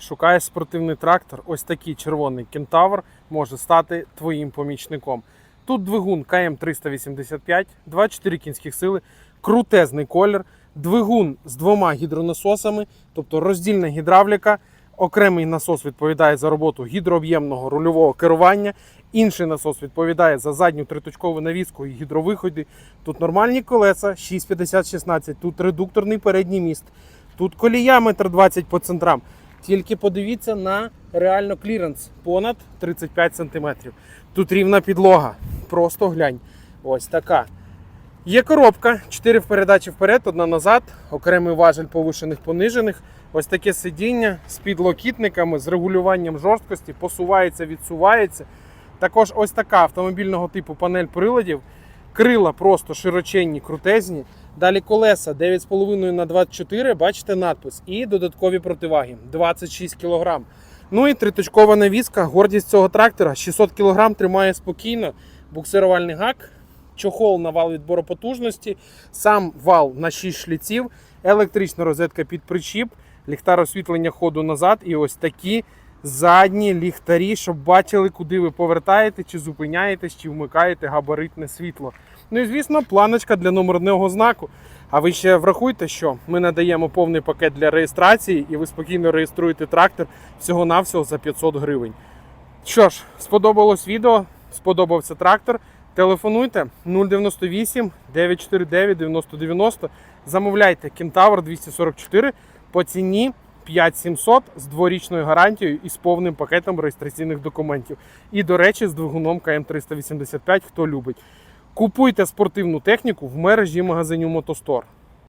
Шукаєш спортивний трактор, ось такий червоний кентавр може стати твоїм помічником. Тут двигун КМ385, 24 кінських сили, крутезний колір, двигун з двома гідронасосами, тобто роздільна гідравліка. Окремий насос відповідає за роботу гідрооб'ємного рульового керування. Інший насос відповідає за задню триточкову навіску і гідровиходи. Тут нормальні колеса 650-16, тут редукторний передній міст, тут колія метр 20 по центрам. Тільки подивіться на реально кліренс понад 35 см. Тут рівна підлога. Просто глянь. Ось така. Є коробка, 4 в передачі вперед, одна назад, окремий важель повишених понижених. Ось таке сидіння з підлокітниками, з регулюванням жорсткості, посувається, відсувається. Також ось така автомобільного типу панель приладів. Крила просто широченні, крутезні. Далі колеса 9,5 на 24, бачите надпис. І додаткові противаги 26 кг. Ну і триточкова навіска. Гордість цього трактора 600 кг тримає спокійно. Буксирувальний гак, чохол на вал відбору потужності, сам вал на 6 шліців, електрична розетка під причіп, ліхтар освітлення ходу назад і ось такі задні ліхтарі, щоб бачили, куди ви повертаєте, чи зупиняєтесь, чи вмикаєте габаритне світло. Ну і звісно, планочка для номерного знаку. А ви ще врахуйте, що ми надаємо повний пакет для реєстрації, і ви спокійно реєструєте трактор всього-навсього за 500 гривень. Що ж, сподобалось відео, сподобався трактор. Телефонуйте 098 949 9090. Замовляйте Кентавр 244 по ціні 5700 з дворічною гарантією і з повним пакетом реєстраційних документів. І, до речі, з двигуном КМ385, хто любить. Купуйте спортивну техніку в мережі магазинів Мотостор.